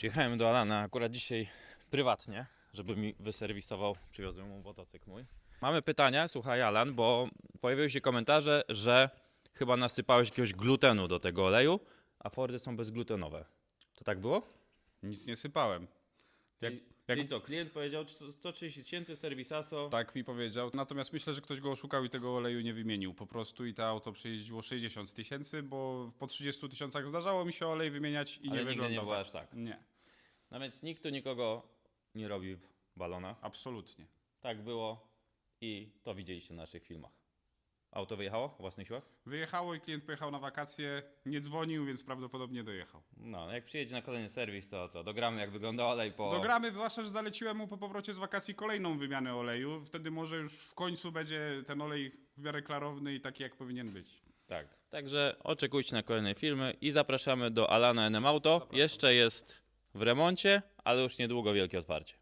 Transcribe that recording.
Przyjechałem do Alana akurat dzisiaj prywatnie, żeby mi wyserwisował, przywiozłem mu motocykl mój. Mamy pytania, słuchaj Alan, bo pojawiły się komentarze, że chyba nasypałeś jakiegoś glutenu do tego oleju, a Fordy są bezglutenowe. To tak było? Nic nie sypałem. Jak, Czyli, jak czyli co, klient powiedział 130 tysięcy, serwisaso, tak mi powiedział. Natomiast myślę, że ktoś go oszukał i tego oleju nie wymienił. Po prostu i to auto przejeździło 60 tysięcy, bo po 30 tysiącach zdarzało mi się olej wymieniać i ale nie wyglądał nie było tak. aż tak. Nie, No więc nikt tu nikogo nie robi w balonach. absolutnie. Tak było i to widzieliście na naszych filmach. Auto wyjechało o własnych siłach? Wyjechało i klient pojechał na wakacje, nie dzwonił, więc prawdopodobnie dojechał. No, jak przyjedzie na kolejny serwis, to co? Dogramy jak wygląda olej po... Dogramy, zwłaszcza, że zaleciłem mu po powrocie z wakacji kolejną wymianę oleju. Wtedy może już w końcu będzie ten olej w miarę klarowny i taki, jak powinien być. Tak. Także oczekujcie na kolejne filmy i zapraszamy do Alana NM Auto. Jeszcze jest w remoncie, ale już niedługo wielkie otwarcie.